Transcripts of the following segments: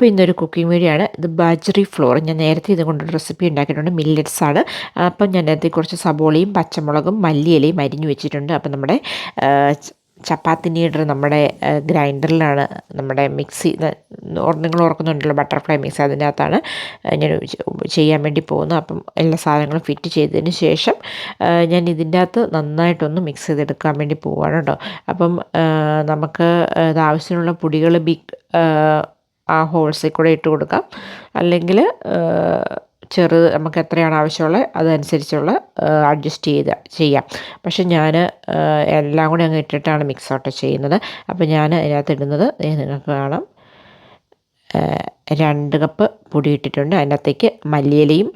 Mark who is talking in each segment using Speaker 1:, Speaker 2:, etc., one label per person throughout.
Speaker 1: അപ്പോൾ ഇന്നൊരു cooking video ആണ്. ഇത് ബാജറി ഫ്ലോർ ഞാൻ നേരത്തെ ഇത് കൊണ്ടൊരു റെസിപ്പി ഉണ്ടാക്കിയിട്ടുണ്ട്. മില്ലറ്റ്സ് ആണ്. അപ്പം ഞാൻ അതിൽ കുറച്ച് സബോളയും പച്ചമുളകും മല്ലിയിലയും അരിഞ്ഞു വെച്ചിട്ടുണ്ട്. അപ്പം നമ്മുടെ ചപ്പാത്തി നീഡർ നമ്മുടെ ഗ്രൈൻഡറിലാണ് നമ്മുടെ മിക്സി നിങ്ങൾ ഓർക്കുന്നുണ്ടല്ലോ ബട്ടർഫ്ലൈ മിക്സി അതിനകത്താണ് ഞാൻ ചെയ്യാൻ വേണ്ടി പോകുന്നത്. അപ്പം എല്ലാ സാധനങ്ങളും ഫിറ്റ് ചെയ്തതിന് ശേഷം ഞാൻ ഇതിന്റെ അകത്ത് നന്നായിട്ടൊന്ന് മിക്സ് ചെയ്തെടുക്കാൻ വേണ്ടി പോവാണ് കേട്ടോ. അപ്പം നമുക്ക് ആവശ്യമുള്ള പൊടികൾ ബിഗ് ആ ഹോൾസിൽ കൂടെ ഇട്ട് കൊടുക്കാം. അല്ലെങ്കിൽ ചെറുത് നമുക്ക് എത്രയാണ് ആവശ്യമുള്ളത് അതനുസരിച്ചുള്ള അഡ്ജസ്റ്റ് ചെയ്ത് ചെയ്യാം. പക്ഷെ ഞാൻ എല്ലാം കൂടി അങ്ങ് ഇട്ടിട്ടാണ് മിക്സ് ഔട്ട് ചെയ്യുന്നത്. അപ്പോൾ ഞാൻ അതിനകത്ത് ഇടുന്നത് നിങ്ങൾക്ക് കാണാം. രണ്ട് കപ്പ് പൊടി ഇട്ടിട്ടുണ്ട്. അതിനകത്തേക്ക് മല്ലിയിലയും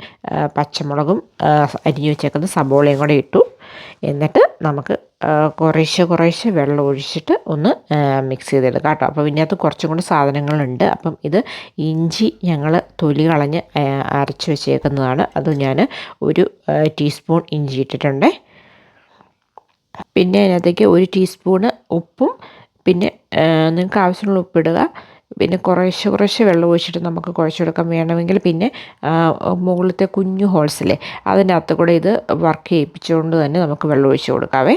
Speaker 1: പച്ചമുളകും അരിഞ്ഞു വെച്ചേക്കുന്ന സബോളയും കൂടെ ഇട്ടു. എന്നിട്ട് നമുക്ക് കുറേശ്ശെ കുറേശ്ശെ വെള്ളം ഒഴിച്ചിട്ട് ഒന്ന് മിക്സ് ചെയ്തെടുക്കാം കേട്ടോ. അപ്പോൾ ഇതിനകത്ത് കുറച്ചും കൂടി സാധനങ്ങളുണ്ട്. അപ്പം ഇത് ഇഞ്ചി ഞങ്ങൾ തൊലി കളഞ്ഞ് അരച്ച് വെച്ചേക്കുന്നതാണ്. അത് ഞാൻ ഒരു ടീസ്പൂൺ ഇഞ്ചി ഇട്ടിട്ടുണ്ട്. പിന്നെ അതിനകത്തേക്ക് ഒരു ടീസ്പൂണ് ഉപ്പും പിന്നെ നിങ്ങൾക്ക് ആവശ്യമുള്ള ഉപ്പിടുക. പിന്നെ കുറേശ്ശെ കുറേശ്ശെ വെള്ളം ഒഴിച്ചിട്ട് നമുക്ക് കുഴച്ചെടുക്കാൻ വേണമെങ്കിൽ പിന്നെ മുകളിലത്തെ കുഞ്ഞു ഹോൾസിലെ അതിന്റെ അകത്ത് കൂടെ ഇത് വർക്ക് ചെയ്യിപ്പിച്ചുകൊണ്ട് തന്നെ നമുക്ക് വെള്ളം ഒഴിച്ച് കൊടുക്കാവേ.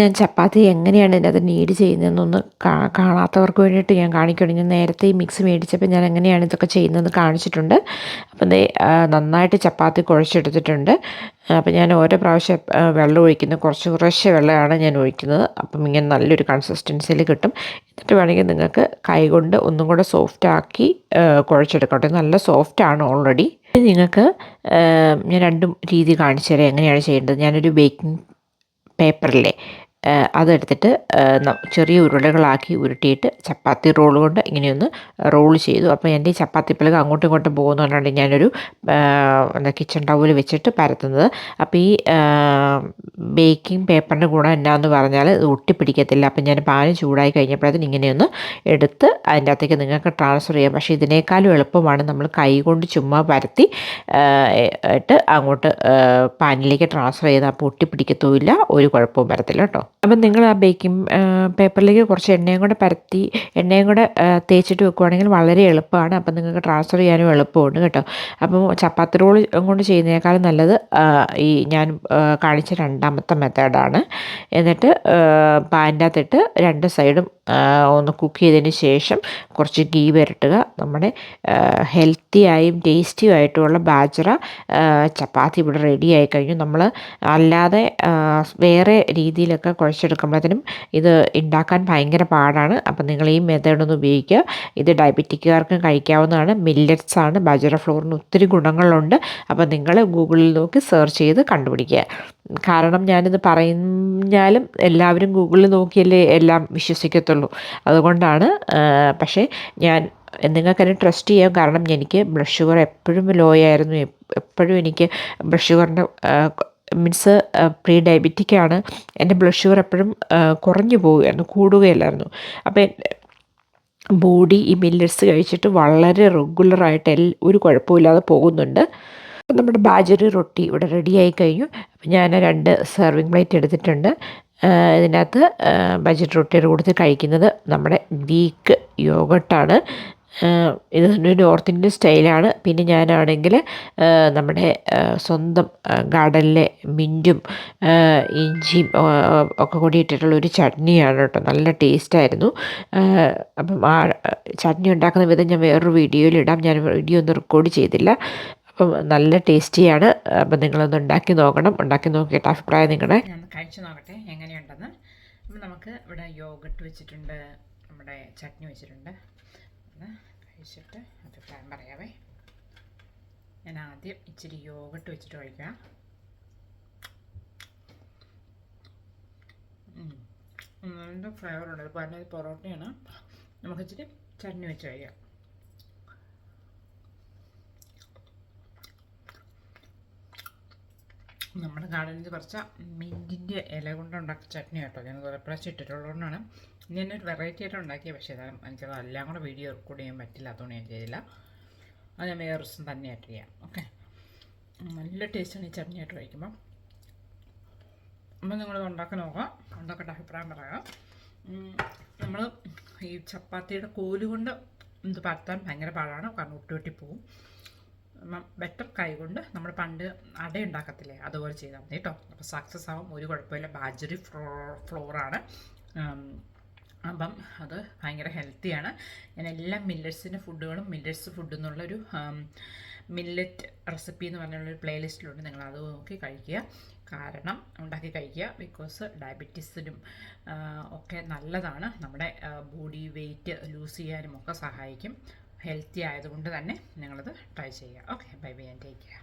Speaker 1: ഞാൻ ചപ്പാത്തി എങ്ങനെയാണ് ഇതിനകത്ത് നീഡ് ചെയ്യുന്നതെന്നൊന്ന് കാണാത്തവർക്ക് വേണ്ടിയിട്ട് ഞാൻ കാണിക്കണം ഞാൻ നേരത്തെ ഈ മിക്സ് മേടിച്ചപ്പോൾ ഞാൻ എങ്ങനെയാണ് ഇതൊക്കെ ചെയ്യുന്നതെന്ന് കാണിച്ചിട്ടുണ്ട്. അപ്പം നന്നായിട്ട് ചപ്പാത്തി കുഴച്ചെടുത്തിട്ടുണ്ട്. അപ്പം ഞാൻ ഓരോ പ്രാവശ്യം വെള്ളം ഒഴിക്കുന്നത് കുറച്ച് കുറച്ച് വെള്ളമാണ് ഞാൻ ഒഴിക്കുന്നത്. അപ്പം ഇങ്ങനെ നല്ലൊരു കൺസിസ്റ്റൻസിയിൽ കിട്ടും. എന്നിട്ട് വേണമെങ്കിൽ നിങ്ങൾക്ക് കൈകൊണ്ട് ഒന്നും കൂടെ സോഫ്റ്റ് ആക്കി കുഴച്ചെടുക്കട്ടെ. നല്ല സോഫ്റ്റാണ് ഓൾറെഡി നിങ്ങൾക്ക് ഞാൻ രണ്ടും രീതി കാണിച്ചു തരാം എങ്ങനെയാണ് ചെയ്യേണ്ടത്. ഞാനൊരു ബേക്കിംഗ് പേപ്പറിലെ അതെടുത്തിട്ട് ചെറിയ ഉരുളകളാക്കി ഉരുട്ടിയിട്ട് ചപ്പാത്തി റോൾ കൊണ്ട് ഇങ്ങനെയൊന്ന് റോൾ ചെയ്തു. അപ്പോൾ എന്റെ ഈ ചപ്പാത്തി പിളക് അങ്ങോട്ടും ഇങ്ങോട്ടും പോകുന്നതുകൊണ്ടാണ് ഞാനൊരു എന്താ കിച്ചൺ ടൗവിൽ വെച്ചിട്ട് പരത്തുന്നത്. അപ്പോൾ ഈ ബേക്കിംഗ് പേപ്പറിന്റെ ഗുണം എന്നാന്ന് പറഞ്ഞാൽ ഇത് ഒട്ടിപ്പിടിക്കത്തില്ല. അപ്പം ഞാൻ പാന് ചൂടായി കഴിഞ്ഞപ്പോഴത്തേന് ഇങ്ങനെയൊന്ന് എടുത്ത് അതിന്റെ അകത്തേക്ക് നിങ്ങൾക്ക് ട്രാൻസ്ഫർ ചെയ്യാം. പക്ഷേ ഇതിനേക്കാളും എളുപ്പമാണ് നമ്മൾ കൈ കൊണ്ട് ചുമ്മാ പരത്തി ഇട്ട് അങ്ങോട്ട് പാനിലേക്ക് ട്രാൻസ്ഫർ ചെയ്താൽ ഒട്ടിപ്പിടിക്കത്തുമില്ല. ഒരു കുഴപ്പവും വരത്തില്ല കേട്ടോ. അപ്പം നിങ്ങൾ ആ ബേക്കിംഗ് പേപ്പറിലേക്ക് കുറച്ച് എണ്ണയും കൂടെ പരത്തി എണ്ണയും കൂടെ തേച്ചിട്ട് വെക്കുവാണെങ്കിൽ വളരെ എളുപ്പമാണ്. അപ്പം നിങ്ങൾക്ക് ട്രാൻസ്ഫർ ചെയ്യാനും എളുപ്പമുണ്ട് കേട്ടോ. അപ്പം ചപ്പാത്തി റോൾ കൊണ്ട് ചെയ്യുന്നതിനേക്കാളും നല്ലത് ഈ ഞാൻ കാണിച്ച രണ്ടാമത്തെ മെത്തേഡാണ്. എന്നിട്ട് അകത്തിട്ട് രണ്ട് സൈഡും ഒന്ന് കുക്ക് ചെയ്തതിന് ശേഷം കുറച്ച് ഗീ വരട്ടുക നമ്മുടെ ഹെൽത്തിയായും ടേസ്റ്റിയും ആയിട്ടുള്ള ബാജറ ചപ്പാത്തി ഇവിടെ റെഡി ആയി കഴിഞ്ഞു നമ്മൾ അല്ലാതെ വേറെ രീതിയിലൊക്കെ കുഴച്ചെടുക്കുമ്പോഴത്തേനും ഇത് ഉണ്ടാക്കാൻ ഭയങ്കര പാടാണ്. അപ്പം നിങ്ങൾ ഈ മെത്തേഡ് ഒന്ന് ഉപയോഗിക്കുക. ഇത് ഡയബറ്റിക്കുകാർക്കും കഴിക്കാവുന്നതാണ്. മില്ലറ്റ്സ് ആണ്. ബജറ ഫ്ലോറിന് ഒത്തിരി ഗുണങ്ങളുണ്ട്. അപ്പം നിങ്ങൾ ഗൂഗിളിൽ നോക്കി സെർച്ച് ചെയ്ത് കണ്ടുപിടിക്കുക. കാരണം ഞാനിത് പറഞ്ഞാലും എല്ലാവരും ഗൂഗിളിൽ നോക്കിയല്ലേ എല്ലാം വിശ്വസിക്കത്തുള്ളൂ. അതുകൊണ്ടാണ് പക്ഷേ ഞാൻ നിങ്ങൾക്കതിനെ ട്രസ്റ്റ് ചെയ്യാം. കാരണം എനിക്ക് ബ്ലഡ് ഷുഗർ എപ്പോഴും ലോ ആയിരുന്നു. എപ്പോഴും എനിക്ക് ബ്ലഡ് ഷുഗറിന്റെ മീൻസ് പ്രീ ഡയബറ്റിക് ആണ്. എന്റെ ബ്ലഡ് ഷുഗർ എപ്പോഴും കുറഞ്ഞു പോവുകയായിരുന്നു കൂടുകയില്ലായിരുന്നു. അപ്പോൾ ബോഡി ഈ മില്ലറ്റ്സ് കഴിച്ചിട്ട് വളരെ റെഗുലറായിട്ട് എൽ ഒരു കുഴപ്പമില്ലാതെ പോകുന്നുണ്ട്. നമ്മുടെ ബാജറി റൊട്ടി ഇവിടെ റെഡി ആയി കഴിഞ്ഞു. അപ്പം ഞാൻ രണ്ട് സെർവിങ് പ്ലേറ്റ് എടുത്തിട്ടുണ്ട്. ഇതിനകത്ത് ബജറ്റ് റൊട്ടിയുടെ കൂടുതൽ കഴിക്കുന്നത് നമ്മുടെ ഗ്രീക്ക് യോഗട്ടാണ് ഇത് നോർത്ത് ഇന്ത്യൻ സ്റ്റൈലാണ്. പിന്നെ ഞാനാണെങ്കിൽ നമ്മുടെ സ്വന്തം ഗാർഡനിലെ മിന്റും ഇഞ്ചിയും ഒക്കെ കൂടി ഇട്ടിട്ടുള്ള ഒരു ചട്നിയാണ് കേട്ടോ. നല്ല ടേസ്റ്റായിരുന്നു. അപ്പം ആ ചട്നി ഉണ്ടാക്കുന്ന വിധം ഞാൻ വേറൊരു വീഡിയോയിൽ ഇടാം. ഞാൻ വീഡിയോ ഒന്നും റെക്കോർഡ് ചെയ്തില്ല. അപ്പം നല്ല ടേസ്റ്റിയാണ്. അപ്പം നിങ്ങളൊന്ന് ഉണ്ടാക്കി നോക്കണം. ഉണ്ടാക്കി നോക്കിയിട്ട് അഭിപ്രായം നിങ്ങളുടെ.
Speaker 2: കഴിച്ചു നോക്കട്ടെ എങ്ങനെയുണ്ടെന്ന്. അപ്പം നമുക്ക് ഇവിടെ യോഗട്ട് വെച്ചിട്ടുണ്ട് നമ്മുടെ ചട്നി വെച്ചിട്ടുണ്ട്. കഴിച്ചിട്ട് അഭിപ്രായം പറയാവേ. ഞാൻ ആദ്യം ഇച്ചിരി യോഗട്ട് വെച്ചിട്ട് കഴിക്കാം നല്ല ഫ്ലേവർ ഉണ്ട് പറഞ്ഞത് പൊറോട്ടയാണ്. നമുക്ക് ഇച്ചിരി ചട്നി വെച്ച് കഴിക്കാം. നമ്മുടെ ഗാർഡനിൽ കുറച്ച് മിന്റിന്റെ ഇല കൊണ്ട് ഉണ്ടാക്കിയ ചട്നി കേട്ടോ. ഞാൻ കുറേ പ്രാവശ്യം ഇട്ടിട്ടുള്ളതുകൊണ്ടാണ്. ഒരു വെറൈറ്റി ആയിട്ട് ഉണ്ടാക്കിയ. പക്ഷേ അതാ എനിക്കത് എല്ലാം കൂടെ വീഡിയോ റെക്കോർഡ് ചെയ്യാൻ പറ്റില്ല. അതുകൊണ്ട് ഞാൻ ചെയ്തില്ല. അത് ഞാൻ വേറെ ദിവസം തന്നെയായിട്ട് ചെയ്യാം. ഓക്കെ നല്ല ടേസ്റ്റാണ് ഈ ചട്നി ആയിട്ട് കഴിക്കുമ്പോൾ അപ്പം നിങ്ങളത് ഉണ്ടാക്കി നോക്കാം. ഉണ്ടാക്കേണ്ട അഭിപ്രായം പറയാം. നമ്മൾ ഈ ചപ്പാത്തിയുടെ കോൽ കൊണ്ട് ഇത് പരത്താൻ ഭയങ്കര പാടാണ്. കാരണം ഒട്ടി പോവും. ബെറ്റർ കൈ കൊണ്ട് നമ്മൾ പണ്ട് അട ഉണ്ടാക്കത്തില്ലേ? അതുപോലെ ചെയ്താൽ മതി കേട്ടോ. അപ്പോൾ സക്സസ് ആവും ഒരു കുഴപ്പമില്ല. ബാജറി ഫ്ലോ ഫ്ലോറാണ്. അപ്പം അത് ഭയങ്കര ഹെൽത്തിയാണ് ഞാൻ എല്ലാ മില്ലറ്റ്സിന്റെ ഫുഡുകളും മില്ലറ്റ്സ് ഫുഡ് എന്നുള്ളൊരു മില്ലറ്റ് റെസിപ്പി എന്ന് പറഞ്ഞുള്ളൊരു പ്ലേലിസ്റ്റിലുണ്ട് നിങ്ങൾ അത് നോക്കി കഴിക്കുക. കാരണം ഉണ്ടാക്കി കഴിക്കുക. ബിക്കോസ് ഡയബറ്റീസിനും ഒക്കെ നല്ലതാണ്. നമ്മുടെ ബോഡി വെയിറ്റ് ലൂസ് ചെയ്യാനും ഒക്കെ സഹായിക്കും. ഹെൽത്തി ആയതുകൊണ്ട് തന്നെ നിങ്ങളത് ട്രൈ ചെയ്യുക. Okay bye bye and take care